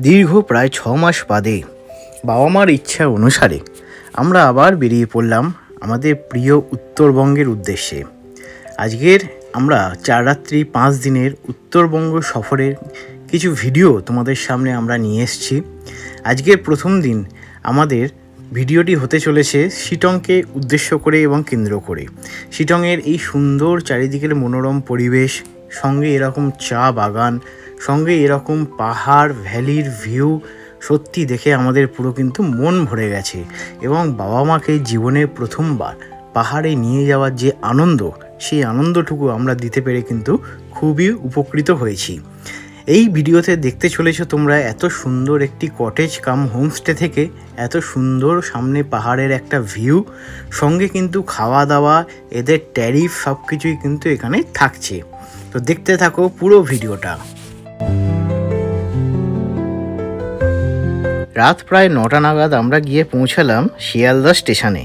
দীর্ঘ প্রায় ছ মাস বাদে বাবা মার ইচ্ছা অনুসারে আমরা আবার বেরিয়ে পড়লাম আমাদের প্রিয় উত্তরবঙ্গের উদ্দেশ্যে। আজকের আমরা চার রাত্রি পাঁচ দিনের উত্তরবঙ্গ সফরের কিছু ভিডিও তোমাদের সামনে আমরা নিয়ে এসেছি। আজকের প্রথম দিন আমাদের ভিডিওটি হতে চলেছে শিটংকে উদ্দেশ্য করে এবং কেন্দ্র করে। শিটংয়ের এই সুন্দর চারিদিকের মনোরম পরিবেশ, সঙ্গে এরকম চা বাগান সঙ্গে এরকম পাহাড়, ভ্যালির ভিউ সত্যি দেখে আমাদের পুরো কিন্তু মন ভরে গেছে। এবং বাবা মাকে জীবনে প্রথমবার পাহাড়ে নিয়ে যাওয়ার যে আনন্দ, সেই আনন্দটুকু আমরা দিতে পেরে কিন্তু খুবই উপকৃত হয়েছি। এই ভিডিওতে দেখতে চলেছো তোমরা এত সুন্দর একটি কটেজ কাম হোমস্টে থেকে, এত সুন্দর সামনে পাহাড়ের একটা ভিউ সঙ্গে কিন্তু খাওয়া দাওয়া এদের ট্যারিফ সব কিছুই কিন্তু এখানে থাকছে। তো দেখতে থাকো পুরো ভিডিওটা। রাত প্রায় নটা নাগাদ আমরা গিয়ে পৌঁছালাম শিয়ালদা স্টেশনে।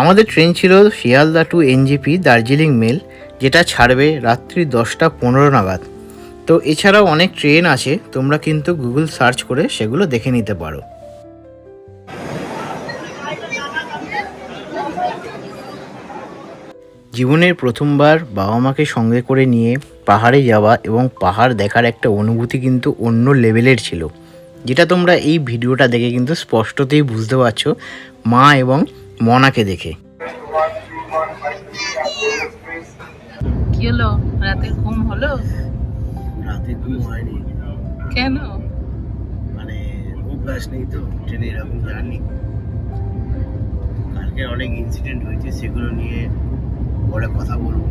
আমাদের ট্রেন ছিল Sealdah to NJP Darjeeling mail, যেটা ছাড়বে রাত্রি দশটা পনেরো নাগাদ। তো এছাড়াও অনেক ট্রেন আছে, তোমরা কিন্তু গুগল সার্চ করে সেগুলো দেখে নিতে পারো। জীবনের প্রথমবার বাবা মাকে সঙ্গে করে নিয়ে পাহাড়ে যাওয়া এবং পাহাড় দেখার একটা অনুভূতি কিন্তু অন্য লেভেলের ছিল। যেটা তোমরা এই ভিডিওটা দেখে কিন্তু স্পষ্টতেই বুঝতে পারছ মা এবং মনাকে দেখে। কি হলো? রাতে ঘুম হলো? রাতে ঘুম হয়নি। কেন? মানে অভ্যাস নেই তো ট্রেনে এরকম জার্নি কালকে অনেক ইনসিডেন্ট হয়েছে সেগুলো নিয়ে পরে কথা বলব।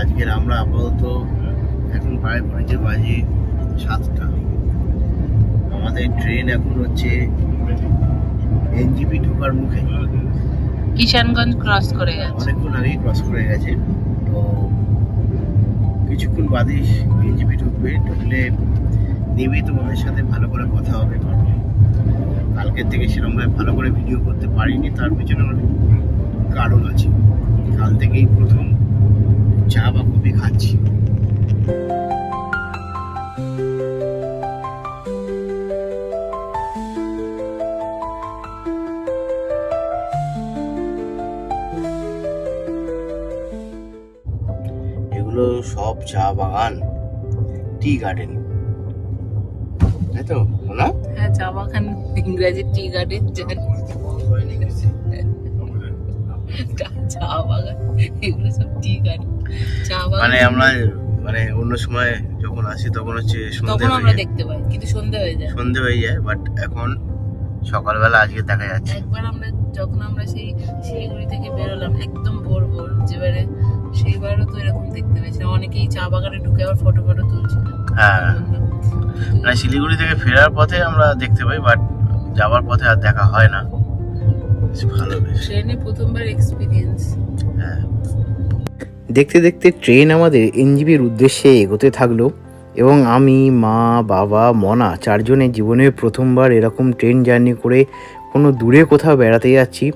আজকের আমরা আপাতত এখন প্রায় ঘড়িতে বাজে সাতটা। আমাদের ট্রেন এখন হচ্ছে এনজিপি ঢোকার মুখে। কিষানগঞ্জ ক্রস করে গেছে। অনেকক্ষণ আগেই ক্রস করে গেছে। তো কিছুক্ষণ বাদে এনজিপি ঢুকবে। ঢুকলে নেমে তোমাদের সাথে ভালো করে কথা হবে। কালকের থেকে সেরকমভাবে ভালো করে ভিডিও করতে পারিনি তার পেছনে অনেক কারণ আছে। কাল থেকেই প্রথম চা বা কফি খাচ্ছি। এগুলো সব চা বাগান টি গার্ডেন। তাই তো না? হ্যাঁ চা বাগান ইংরাজি টি গার্ডেন চা বাগান এগুলো সব টি গার্ডেন। চা বাগান মানে আমরা মানে অন্য সময় যখন আসি তখন হচ্ছে তখন আমরা দেখতে পাই কিন্তু সন্ধে হয়ে যায়। সন্ধে হয়ে যায় বাট এখন সকালবেলা আজকে দেখা যাচ্ছে। একবার আমরা যখন আমরা সেই শিলিগুড়ি থেকে বেরোলাম একদম ভোর ভোর যেবারে তো এরকম দেখতে পেয়েছিলাম অনেকেই চা বাগানে ঢুকে আবার ফটো ফটো তুলছিল হ্যাঁ। মানে শিলিগুড়ি থেকে ফেরার পথে আমরা দেখতে পাই বাট যাওয়ার পথে আর দেখা হয় না। বেশ ভালো ট্রেনে প্রথমবার এক্সপিরিয়েন্স হ্যাঁ। দেখতে দেখতে ট্রেন আমাদের এনজিবির উদ্দেশ্যে এগোতে থাকল এবং আমি মা বাবা মনা চারজনের জীবনে প্রথমবার এরকম ট্রেন জার্নি করে কোনো দূরে কোথাও বেড়াতে যাচ্ছি।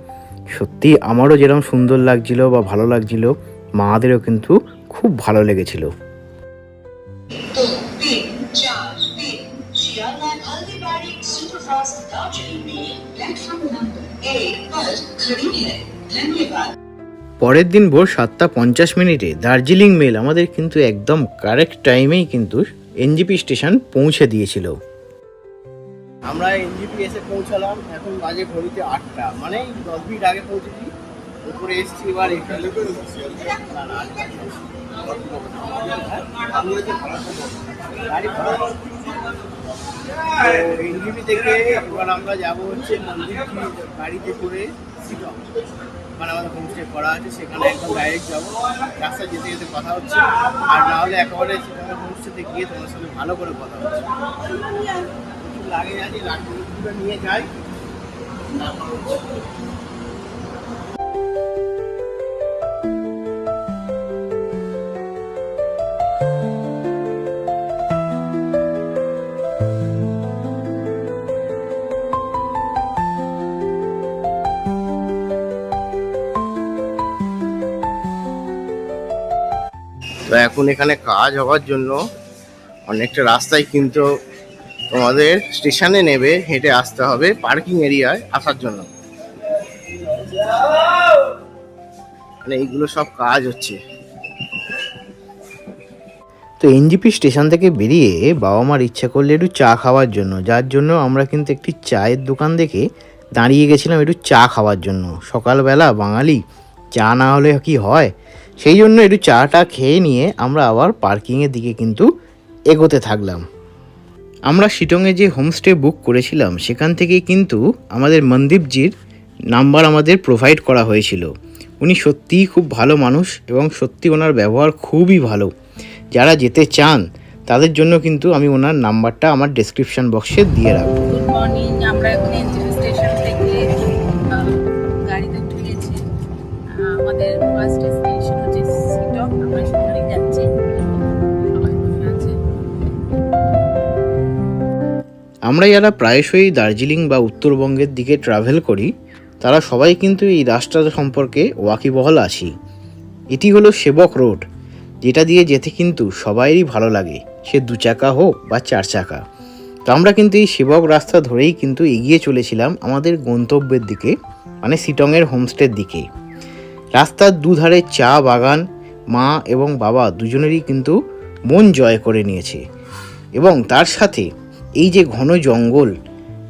সত্যি আমারও যেরকম সুন্দর লাগছিল বা ভালো লাগছিল মাদেরও কিন্তু খুব ভালো লেগেছিল। পরের দিন ভোর সাতটা পঞ্চাশ মিনিটে দার্জিলিং মেল আমাদের কিন্তু একদম কারেক্ট টাইমেই কিন্তু এনজিপি স্টেশন পৌঁছে দিয়েছিল। আমরা এনজিপি এসে পৌঁছালাম এখন বাজে ঘড়িতে আটটা। মানে দশ মিনিট আগে পৌঁছেছি। উপরে এসছি, এবার এনজিপি থেকে। এবার আমরা যাব হচ্ছে মন্দির গাড়িতে করে মানে আমাদের হোমস্টে করা আছে, সেখানে একদম ডাইরেক্ট যাব। রাস্তায় যেতে যেতে কথা হচ্ছে। আর না হলে একেবারে সেখানে হোমস্টেতে গিয়ে তোমার সাথে ভালো করে কথা হচ্ছে। লাগে নিয়ে যাই। এখন এখানে কাজ হওয়ার জন্য অনেকটা রাস্তায় কিন্তু তোমাদের স্টেশনে নেবে, হেঁটে আসতে হবে পার্কিং এরিয়ায় আসার জন্য। মানে এইগুলো সব কাজ হচ্ছে। তো এনজিপি স্টেশন থেকে বেরিয়ে বাবা মার ইচ্ছা করলে একটু চা খাওয়ার জন্য, যার জন্য আমরা কিন্তু একটি চায়ের দোকান দেখে দাঁড়িয়ে গেছিলাম একটু চা খাওয়ার জন্য। সকালবেলা বাঙালি, চা না হলে কি হয়? সেই জন্য একটু চাটা খেয়ে নিয়ে আমরা আবার পার্কিংয়ের দিকে কিন্তু এগোতে থাকলাম। আমরা শিটংয়ে যে হোমস্টে বুক করেছিলাম, সেখান থেকে কিন্তু আমাদের মনদীপজির নাম্বার আমাদের প্রোভাইড করা হয়েছিল। উনি সত্যিই খুব ভালো মানুষ এবং সত্যি ওনার ব্যবহার খুবই ভালো। যারা যেতে চান, তাদের জন্য কিন্তু আমি ওনার নাম্বারটা আমার ডেসক্রিপশন বক্সে দিয়ে রাখব। গুড মর্নিং আমরা আমরা যারা প্রায়শই দার্জিলিং বা উত্তরবঙ্গের দিকে ট্রাভেল করি। তারা সবাই কিন্তু এই রাস্তা সম্পর্কে ওয়াকিবহল আছি। এটি হলো সেবক রোড, যেটা দিয়ে যেতে কিন্তু সবাইরই ভালো লাগে, সে দু চাকা হোক বা চার চাকা। তো আমরা কিন্তু এই সেবক রাস্তা ধরেই কিন্তু এগিয়ে চলেছিলাম আমাদের গন্তব্যের দিকে মানে সিটংয়ের হোমস্টের দিকে। রাস্তার দুধারে চা বাগান, মা এবং বাবা দুজনেরই কিন্তু মন জয় করে নিয়েছে। এবং তার সাথে এই যে ঘন জঙ্গল,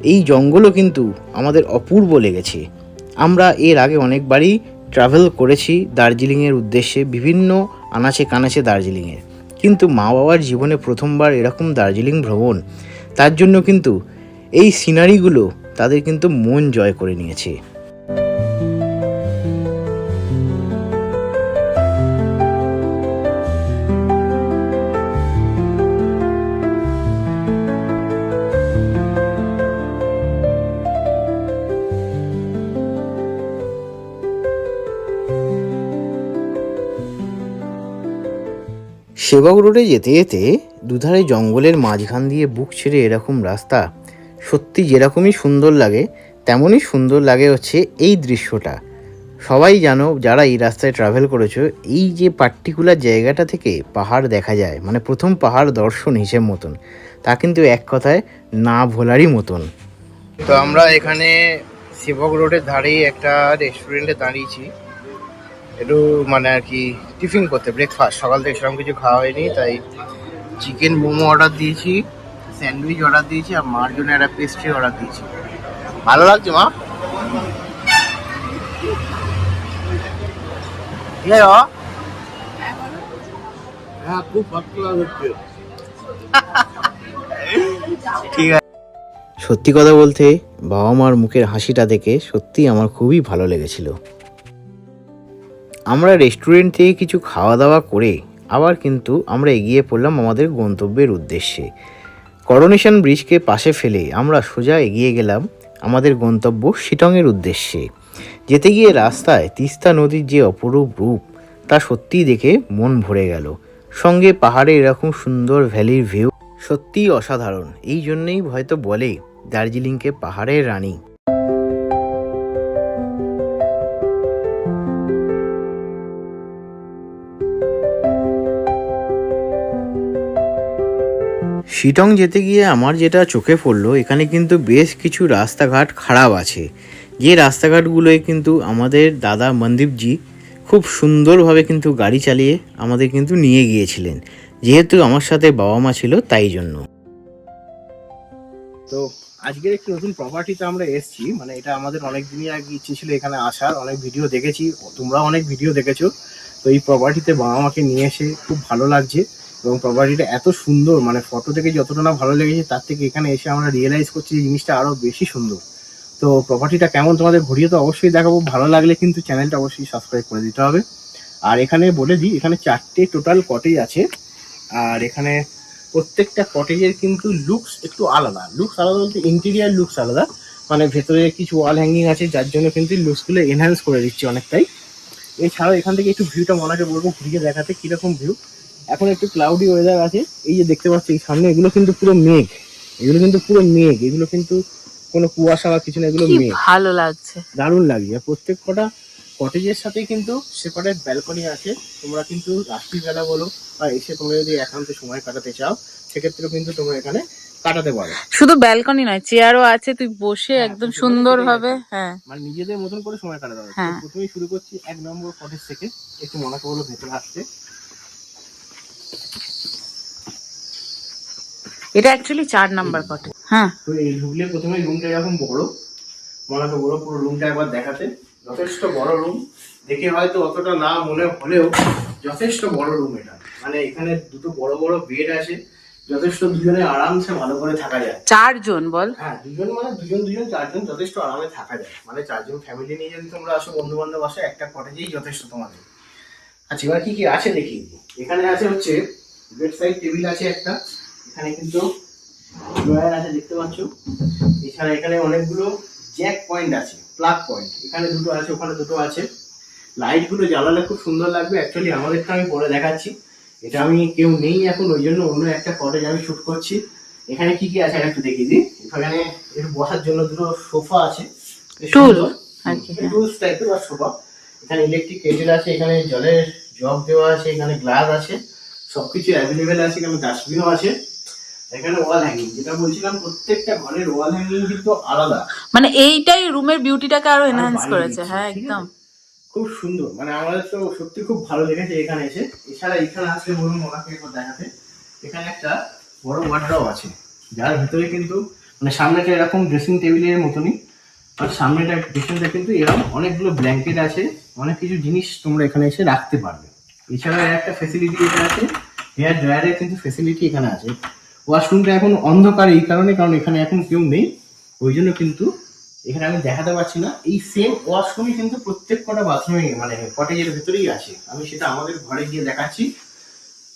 এই জঙ্গলও কিন্তু আমাদের অপূর্ব লেগেছে। আমরা এর আগে অনেকবারই ট্রাভেল করেছি দার্জিলিংয়ের উদ্দেশ্যে, বিভিন্ন আনাচে কানাচে দার্জিলিংয়ের কিন্তু মা বাবার জীবনে প্রথমবার এরকম দার্জিলিং ভ্রমণ, তার জন্য কিন্তু এই সিনারিগুলো তাদের কিন্তু মন জয় করে নিয়েছে। সেবক রোডে যেতে যেতে দুধারে জঙ্গলের মাঝখান দিয়ে বুক ছেড়ে এরকম রাস্তা, সত্যি যেরকমই সুন্দর লাগে, তেমনই সুন্দর লাগে হচ্ছে এই দৃশ্যটা। সবাই জানো যারা এই রাস্তায় ট্রাভেল করেছ, এই যে পার্টিকুলার জায়গাটা থেকে পাহাড় দেখা যায় মানে প্রথম পাহাড় দর্শন হিসেব মতন, তা কিন্তু এক কথায় না ভোলারই মতন। তো আমরা এখানে সেবক রোডের ধারেই একটা রেস্টুরেন্টে দাঁড়িয়েছি। একটু মানে আর কি টিফিন করতে ব্রেকফাস্ট সকাল থেকে সেরকম কিছু খাওয়া হয়নি, তাই চিকেন মোমো অর্ডার দিয়েছি স্যান্ডউইচ অর্ডার দিয়েছি, আর মার জন্য একটা পেস্ট্রি অর্ডার দিয়েছি। ভালো লাগছে, মা? হ্যাঁ ঠিক আছে। সত্যি কথা বলতে বাবা মার মুখের হাসিটা দেখে সত্যি আমার খুবই ভালো লেগেছিল। আমরা রেস্টুরেন্ট থেকে কিছু খাওয়া দাওয়া করে আবার কিন্তু আমরা এগিয়ে পড়লাম আমাদের গন্তব্যের উদ্দেশ্যে। করোনেশন ব্রিজকে পাশে ফেলে আমরা সোজা এগিয়ে গেলাম আমাদের গন্তব্য শিটংয়ের উদ্দেশ্যে। যেতে গিয়ে রাস্তায় তিস্তা নদীর যে অপরূপ রূপ, তা সত্যিই দেখে মন ভরে গেল। সঙ্গে পাহাড়ে এরকম সুন্দর ভ্যালির ভিউ সত্যিই অসাধারণ। এই জন্যেই হয়তো বলে, দার্জিলিংকে পাহাড়ের রানী। শিটং যেতে গিয়ে আমার যেটা চোখে পড়ল, এখানে কিন্তু বেশ কিছু রাস্তাঘাট খারাপ আছে। যে রাস্তাঘাটগুলোয় কিন্তু আমাদের দাদা মনদীপজি খুব সুন্দরভাবে কিন্তু গাড়ি চালিয়ে আমাদের কিন্তু নিয়ে গিয়েছিলেন। যেহেতু আমার সাথে বাবা মা ছিল, তাই জন্য। তো আজকের একটি নতুন প্রপার্টিতে আমরা এসেছি মানে এটা আমাদের অনেক দিনই আগে ইচ্ছে ছিল এখানে আসার, অনেক ভিডিও দেখেছি তোমরা অনেক ভিডিও দেখেছ। তো এই প্রপার্টিতে বাবা মাকে নিয়ে এসে খুব ভালো লাগছে। এবং প্রপার্টিটা এত সুন্দর মানে ফটো থেকে যতটা না ভালো লেগেছে, তার থেকে এখানে এসে আমরা রিয়েলাইজ করছি যে জিনিসটা আরও বেশি সুন্দর। তো প্রপার্টিটা কেমন তোমাদের ঘুরিয়ে তো অবশ্যই দেখাবো, ভালো লাগলে কিন্তু চ্যানেলটা অবশ্যই সাবস্ক্রাইব করে দিতে হবে। আর এখানে বলে দিই, এখানে চারটে টোটাল কটেজ আছে। আর এখানে প্রত্যেকটা কটেজের কিন্তু লুকস একটু আলাদা। লুকস আলাদা বলতে ইন্টেরিয়ার লুকস আলাদা। মানে ভেতরে কিছু ওয়াল হ্যাঙ্গিং আছে, যার জন্য কিন্তু লুকসগুলো এনহ্যান্স করে দিচ্ছে অনেকটাই। এছাড়াও এখান থেকে একটু ভিউটা মনাকে বলব, ঘুরিয়ে দেখাতে কীরকম ভিউ এখন একটু ক্লাউডি ওয়েদার আছে। এই যে দেখতে পাচ্ছি সামনে এগুলো কিন্তু পুরো মেঘ। এগুলো কিন্তু পুরো মেঘ। এগুলো কিন্তু কোনো কুয়াশা বা কিছু না এগুলো মেঘ। ভালো লাগছে। দারুণ লাগছে। প্রত্যেক কটা কটেজের সাথেই কিন্তু সেপারেট ব্যালকনি আছে। তোমরা কিন্তু রাত্রিবেলা বলো বা এসে তোমরা যদি একান্তে সময় কাটাতে চাও সেক্ষেত্রেও কিন্তু তোমরা এখানে কাটাতে পারো। শুধু ব্যালকনি নয় চেয়ারও আছে তুই বসে হ্যাঁ, একদম তুই সুন্দর ভাবে হ্যাঁ। মানে নিজেদের মতন করে সময় কাটাতে পারো হ্যাঁ। প্রথমেই শুরু করছি এক নম্বর কটেজ থেকে। একটু মনে করল ভেতরে আসতে এটা অ্যাকচুয়ালি চার নাম্বার কটে হ্যাঁ। তো এই ঢুকলে প্রথমে রুমটা এরকম বড়। মনে তো বড় পুরো রুমটা একবার দেখাতে। যথেষ্ট বড় রুম দেখে হয়তো অতটা না মনে হলেও যথেষ্ট বড় রুম এটা। মানে এখানে দুটো বড় বড় বেড আছে। যথেষ্ট দুজনে আরামসে ভালো করে থাকা যায়। চারজন বল। হ্যাঁ দুজন মানে দুজন দুজন চারজন যথেষ্ট আরামে থাকা যায়। মানে চারজন ফ্যামিলি নিয়ে যদি তোমরা আসো বন্ধু বান্ধব আসো একটা কটেজেই যথেষ্ট তোমাদের। আচ্ছা এবার কি কি আছে দেখি। এখানে আছে হচ্ছে বেড সাইড টেবিল আছে একটা এখানে কিন্তু ড্রয়ার আছে দেখতে পাচ্ছ। এছাড়া এখানে অনেকগুলো জ্যাক পয়েন্ট আছে প্লাগ পয়েন্ট এখানে দুটো আছে ওখানে দুটো আছে। লাইটগুলো জ্বালালে খুব সুন্দর লাগবে। অ্যাকচুয়ালি আমাদেরটা আমি পরে দেখাচ্ছি। এটা আমি কেউ নেই এখন ওই জন্য অন্য একটা কটেজ আমি শুট করছি। এখানে কি কি আছে একটু দেখিয়ে দিই। এখানে একটু বসার জন্য দুটো সোফা আছে হ্যাঁ। টুলস টাইপের বা সোফা। এখানে ইলেকট্রিক কেটেল আছে এখানে জলের জগ দেওয়া আছে এখানে গ্লাস আছে সবকিছু অ্যাভেলেবেল আছে এখানে ডাস্টবিনও আছে। এখানে ওয়াল হ্যাঙ্গিং যেটা বলছিলাম প্রত্যেকটা ঘরের ওয়াল হ্যাঙ্গিং কিন্তু আলাদা। মানে এইটাই রুমের বিউটিটাকে আরও এনহ্যান্স করেছে হ্যাঁ একদম। খুব সুন্দর মানে আমাদের তো সত্যি খুব ভালো লেগেছে এখানে এসে। এছাড়া এখানে আসলে বলুন ওনাকে একবার দেখাতে এখানে একটা বড় ওয়ার্ড্রপ আছে যার ভিতরে কিন্তু মানে সামনেটা এরকম ড্রেসিং টেবিলের মতনই আর সামনেটা ড্রেসিংটা কিন্তু এরকম অনেকগুলো ব্ল্যাঙ্কেট আছে অনেক কিছু জিনিস তোমরা এখানে এসে রাখতে পারবে। এছাড়া একটা ফেসিলিটি এটা আছে। হেয়ার ড্রায়ারের কিন্তু ফেসিলিটি এখানে আছে। ওয়াশরুমটা এখন অন্ধকার এই কারণে, কারণ এখানে এখন কেউ নেই। ওই জন্য কিন্তু এখানে আমি দেখাতে পারছি না। এই সেম ওয়াশরুমই কিন্তু প্রত্যেক কটা বাথরুমে মানে কটেজের ভেতরেই আছে। আমি সেটা আমাদের ঘরে গিয়ে দেখাচ্ছি।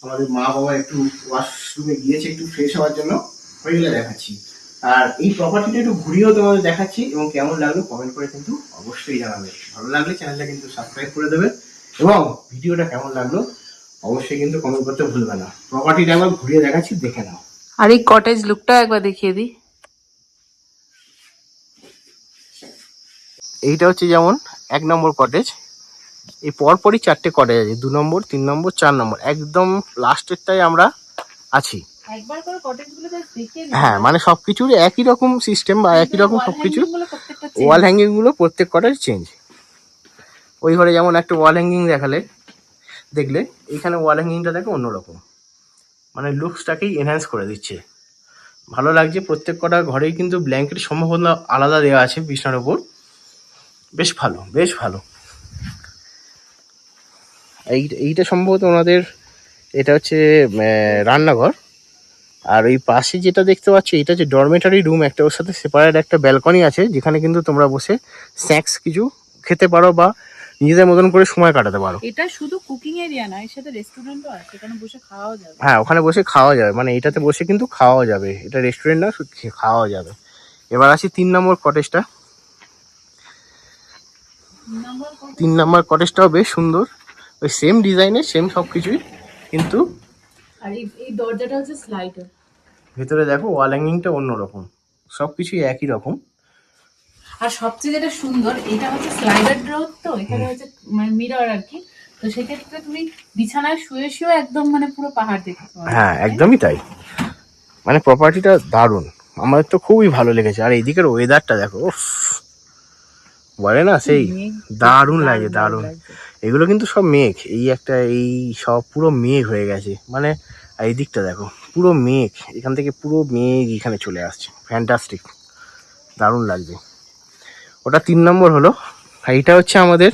আমাদের মা বাবা একটু ওয়াশরুমে গিয়েছে একটু ফ্রেশ হওয়ার জন্য। ওইগুলো দেখাচ্ছি। আর এই প্রপার্টিটা একটু ঘুরিয়েও তোমাদের দেখাচ্ছি এবং কেমন লাগল কমেন্ট করে কিন্তু অবশ্যই জানাবে। ভালো লাগলে চ্যানেলটা কিন্তু সাবস্ক্রাইব করে দেবে এবং ভিডিওটা কেমন লাগল অবশ্যই কিন্তু কমেন্ট করতে ভুলবে না। প্রপার্টিটা একবার ঘুরিয়ে দেখাচ্ছি দেখে নাও। আর এই কটেজ লুকটা একবার দেখিয়ে দিই। এইটা হচ্ছে যেমন এক নম্বর কটেজ এই পরপরই চারটে কটেজ আছে দু নম্বর তিন নম্বর চার নম্বর। একদম লাস্টেরটাই আমরা আছি। কটেজ হ্যাঁ মানে সবকিছুর একই রকম সিস্টেম বা একই রকম সবকিছু ওয়াল হ্যাঙ্গিংগুলো প্রত্যেক কটার চেঞ্জ ওই ঘরে যেমন একটা ওয়াল হ্যাঙ্গিং দেখালে, দেখলে এইখানে ওয়াল হ্যাঙ্গিংটা দেখো অন্যরকম। মানে লুকসটাকেই এনহ্যান্স করে দিচ্ছে। ভালো লাগছে, প্রত্যেক কটা ঘরেই কিন্তু ব্ল্যাঙ্কেট সম্ভাবনা আলাদা দেওয়া আছে বিছানার উপর। বেশ ভালো বেশ ভালো। এই, এইটা সম্ভবত ওনাদের, এটা হচ্ছে রান্নাঘর। আর ওই পাশে যেটা দেখতে পাচ্ছ, এটা হচ্ছে ডরমেটারি রুম একটা ওর সাথে সেপারেট একটা ব্যালকনি আছে, যেখানে কিন্তু তোমরা বসে স্ন্যাক্স কিছু খেতে পারো বা নিজেদের মতন করে সময় কাটাতে পারো। এটা শুধু কুকিং এরিয়া না এর সাথে রেস্টুরেন্টও আছে এখানে বসে খাওয়াও যাবে। হ্যাঁ ওখানে বসে খাওয়া যাবে মানে এটাতে বসে কিন্তু খাওয়া যাবে। এটা রেস্টুরেন্ট না শুধু খাওয়া যাবে। এবার আসি তিন নম্বর কটেজটা তিন নম্বর কটেজটাও বেশ সুন্দর। ওই সেম ডিজাইনের সেম সব কিছুই কিন্তু আর এই এই দরজাটা হচ্ছে স্লাইডার ভেতরে দেখো ওয়াল হ্যাঙ্গিংটা অন্যরকম। সব কিছুই একই রকম। আর সবচেয়ে যেটা সুন্দর এটা হচ্ছে স্লাইডার ড্রোর তো এখানে হচ্ছে মানে মিরর আর কি। তো সেক্ষেত্রে তুমি বিছানায় শুয়ে শুয়ে একদম মানে পুরো পাহাড় দেখতে পাবে। হ্যাঁ একদমই তাই। মানে প্রপার্টিটা দারুণ। আমাদের তো খুবই ভালো লেগেছে। আর এইদিকের ওয়েদারটা দেখো বলে না সেই দারুণ লাগে দারুণ। এগুলো কিন্তু সব মেঘ। এই একটা এই সব পুরো মেঘ হয়ে গেছে। মানে এই দিকটা দেখো পুরো মেঘ। এখান থেকে পুরো মেঘ এখানে চলে আসছে। ফ্যান্টাস্টিক দারুণ লাগছে। ওটা তিন নম্বর হলো। আর এটা হচ্ছে আমাদের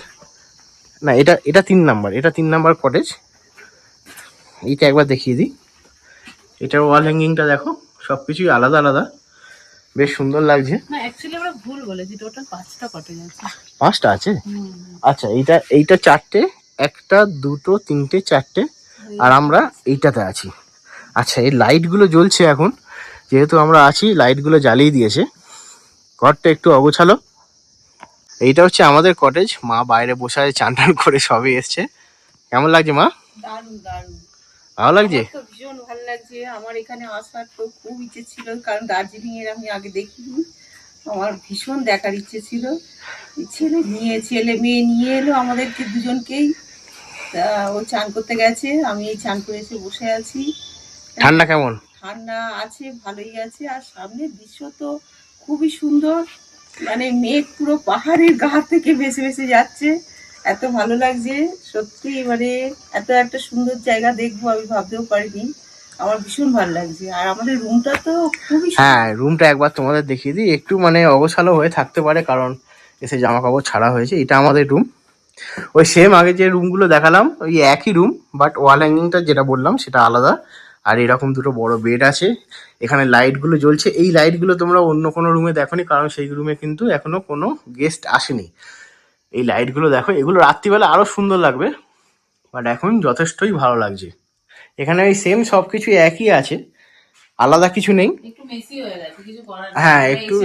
না এটা এটা তিন নাম্বার এটা তিন নাম্বার কটেজ এইটা একবার দেখিয়ে দিই। এটার ওয়াল হ্যাঙ্গিংটা দেখো সব কিছুই আলাদা আলাদা। বেশ সুন্দর লাগছে। পাঁচটা আছে। আচ্ছা এইটা এইটা চারটে একটা দুটো তিনটে চারটে আর আমরা এইটাতে আছি। আচ্ছা এই লাইটগুলো জ্বলছে এখন। যেহেতু আমরা আছি লাইটগুলো জ্বালিয়ে দিয়েছে। ঘরটা একটু অগোছালো। এইটা হচ্ছে আমাদের কটেজ মা বাইরে বসে আছে চান টান করে সবই এসছে। কেমন লাগছে মা? দারুণ দারুণ। ভালো লাগছে? ভীষণ ভালো লাগছে। আমার এখানে আসার তো খুব ইচ্ছে ছিল কারণ দার্জিলিং এর আমি আগে দেখিনি। আমার ভীষণ দেখার ইচ্ছে ছিল। ছেলে নিয়ে ছেলে মেয়ে নিয়ে এলো আমাদেরকে দুজনকেই। তা ও চান করতে গেছে আমি এই চান করে এসে বসে আছি। ঠান্ডা কেমন? ঠান্ডা আছে ভালোই আছে আর সামনের দৃশ্য তো খুবই সুন্দর। মানে মেঘ পুরো পাহাড়ের গা থেকে ভেসে ভেসে যাচ্ছে। এত ভালো লাগছে, সত্যি মানে এত একটা সুন্দর জায়গা দেখব আমি ভাবতেও পারিনি। আমার ভীষণ ভালো লাগছে। আর আমাদের রুমটা তো খুবই। হ্যাঁ রুমটা একবার তোমাদের দেখিয়ে দিই। একটু মানে অগোছালো হয়ে থাকতে পারে, কারণ এসে জামা কাপড় ছাড়া হয়েছে। এটা আমাদের রুম। ওই সেম আগে যে রুমগুলো দেখালাম, ওই একই রুম বাট ওয়াল হ্যাঙ্গিংটা যেটা বললাম, সেটা আলাদা। আর এরকম দুটো বড় বেড আছে। এখানে লাইটগুলো জ্বলছে। এই লাইটগুলো তোমরা অন্য কোনো রুমে দেখোনি কারণ সেই রুমে কিন্তু এখনও কোনো গেস্ট আসেনি। এই লাইটগুলো দেখো এগুলো রাত্রিবেলা আরও সুন্দর লাগবে বাট এখন যথেষ্টই ভালো লাগছে। এখানে ওই সেম সব কিছু একই আছে আলাদা কিছু নেই। একটু হয়ে। হ্যাঁ, একটু-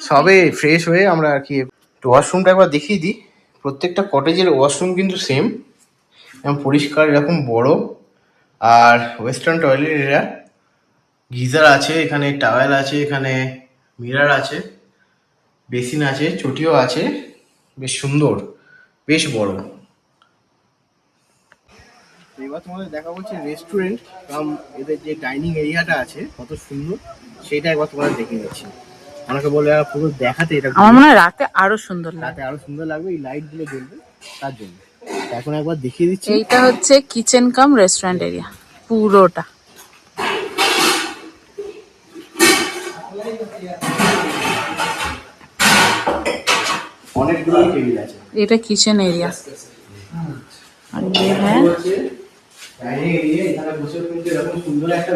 সবে একটু। ফ্রেশ হয়ে আমরা আর কি ওয়াশরুমটা একবার দেখিয়ে দিই। প্রত্যেকটা কটেজের ওয়াশরুম কিন্তু সেম এবং পরিষ্কার এরকম বড়। আর ওয়েস্টার্ন টয়লেট এরা গিজার আছে এখানে টাওয়েল আছে এখানে মিরার আছে বেসিন আছে চটিও আছে বেশ সুন্দর বেশ বড়। এবার তোমাদের দেখা বলছে রেস্টুরেন্ট কাম এদের যে ডাইনিং এরিয়াটা আছে কত সুন্দর সেটা একবার তোমাদের দেখে দিচ্ছি আমাকে বলে পুরো দেখাতে এটা আমার মনে হয় রাতে আরও সুন্দর রাতে আরও সুন্দর লাগবে এই লাইটগুলো জ্বলবে তার জন্য। এখন একবার দেখিয়ে দিচ্ছি। এইটা হচ্ছে কিচেন কাম রেস্টুরেন্ট এরিয়া পুরোটা। অনেকগুলো টেবিল আছে। এটা কিচেন এরিয়া আর ये है ডাইনিং এরিয়া এখানে বসে কিন্তু এরকম সুন্দর একটা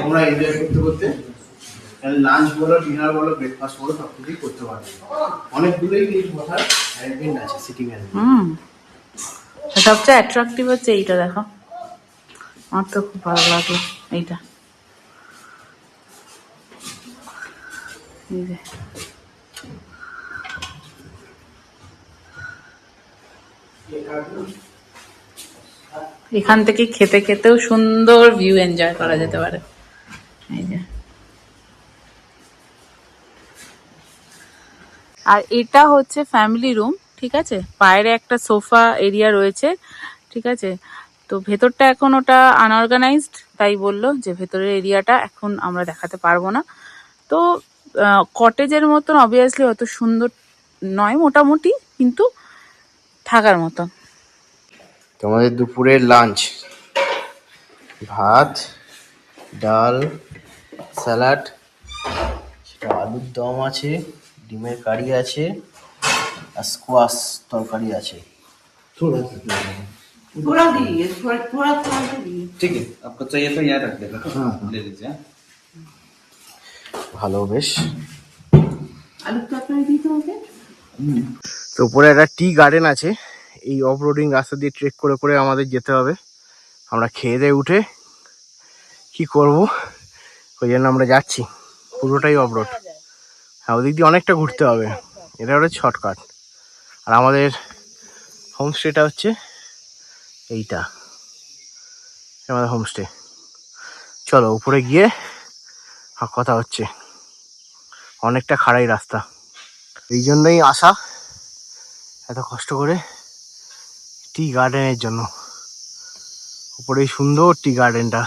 আমরা এনজয় করতে করতে লাঞ্চ বলো ডিনার বলো ব্রেকফাস্ট বলো সব কিছুই করতে পারবে। অনেকগুলোই বসার অ্যারেঞ্জমেন্ট আছে সিটিং অ্যারেঞ্জমেন্ট হুম। সবচেয়ে অ্যাট্রাকটিভ হচ্ছে এইটা, দেখো। আমার তো খুব ভালো লাগল এইটা। এখান থেকে খেতে খেতেও সুন্দর ভিউ এনজয় করা যেতে পারে। এই যে। আর এটা হচ্ছে ফ্যামিলি রুম ঠিক আছে? বাইরে একটা সোফা এরিয়া রয়েছে, ঠিক আছে? তো ভেতরটা এখন ওটা আনঅর্গানাইজড তাই বলল যে ভেতরের এরিয়াটা এখন আমরা দেখাতে পারব না। তো কটেজের মতন অবভিয়াসলি অত সুন্দর নয় মোটামুটি, কিন্তু থাকার মতন। তোমাদের দুপুরের লাঞ্চ ভাত, ডাল স্যালাড সেটা আলুর দম আছে, ডিমের কারি আছে। আর স্কোয়াশ তরকারি আছে थोड़ा दीजिए थोड़ा थोड़ा थोड़ा दीजिए ठीक है आपको चाहिए तो यहाँ रख देगा ले लीजिए हाँ। ভালো বেশ আলুর তরকারি দিতে হবে তো উপরে একটা টি গার্ডেন আছে এই অফ রোডিং রাস্তা দিয়ে ট্রেক করে করে আমাদের যেতে হবে আমরা খেয়ে দিয়ে উঠে কি করব ওই জন্য আমরা যাচ্ছি পুরোটাই অফ রোড হ্যাঁ ওদিক দিয়ে অনেকটা ঘুরতে হবে এটা হচ্ছে শর্টকাট আর আমাদের হোমস্টেটা হচ্ছে এইটা। আমাদের হোমস্টে চলো উপরে গিয়ে কথা হচ্ছে। অনেকটা খাড়াই রাস্তা। এই জন্যই আসা এত কষ্ট করে টি গার্ডেনের জন্য। উপরে সুন্দর টি। গার্ডেনটা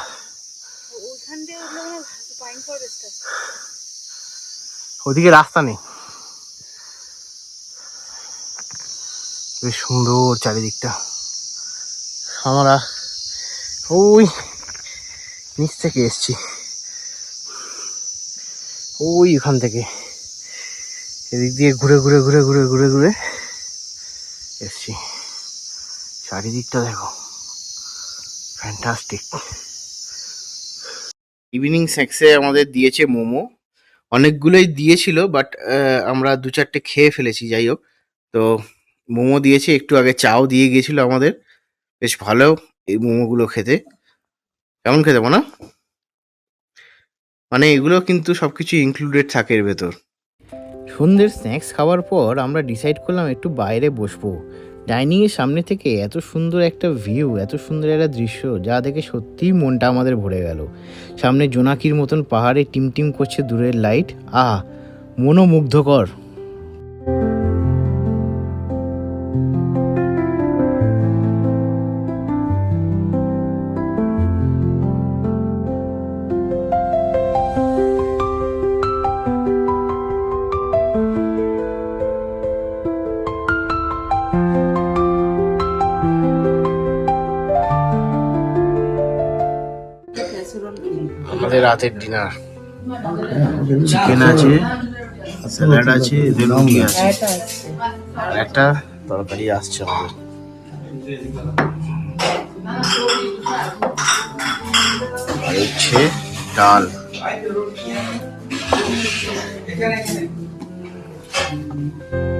ওদিকে রাস্তা নেই। বেশ সুন্দর চারিদিকটা। আমরা ওই নিচ থেকে এসছি। ওই ওখান থেকে। এদিক দিয়ে ঘুরে ঘুরে ঘুরে ঘুরে ঘুরে ঘুরে এসছি। চারিদিকটা দেখো। ফ্যান্টাস্টিক ইভিনিং স্ন্যাক্সে আমাদের দিয়েছে মোমো। অনেকগুলোই দিয়েছিল বাট আমরা দু চারটে খেয়ে ফেলেছি, যাই হোক। তো মোমো দিয়েছে, একটু আগে চাও দিয়ে গিয়েছিল আমাদের। বেশ ভালো এই মোমোগুলো খেতে। কেমন খেতে না মানে এগুলো কিন্তু সবকিছু ইনক্লুডেড থাকে এর ভেতর। সন্ধ্যের স্ন্যাক্স খাওয়ার পর আমরা ডিসাইড করলাম একটু বাইরে বসবো। ডাইনিংয়ের সামনে থেকে এত সুন্দর একটা ভিউ এত সুন্দর একটা দৃশ্য, যা দেখে সত্যিই মনটা আমাদের ভরে গেল। সামনে জোনাকির মতন পাহাড়ে টিমটিম করছে দূরের লাইট আহ, মনোমুগ্ধকর। আমাদের রাতের ডিনার চিকেন আছে স্যালাড আছে বেলুনি আছে। একটা তরকারি আসছে আমাদের। আর হচ্ছে ডাল। এখানে এখানে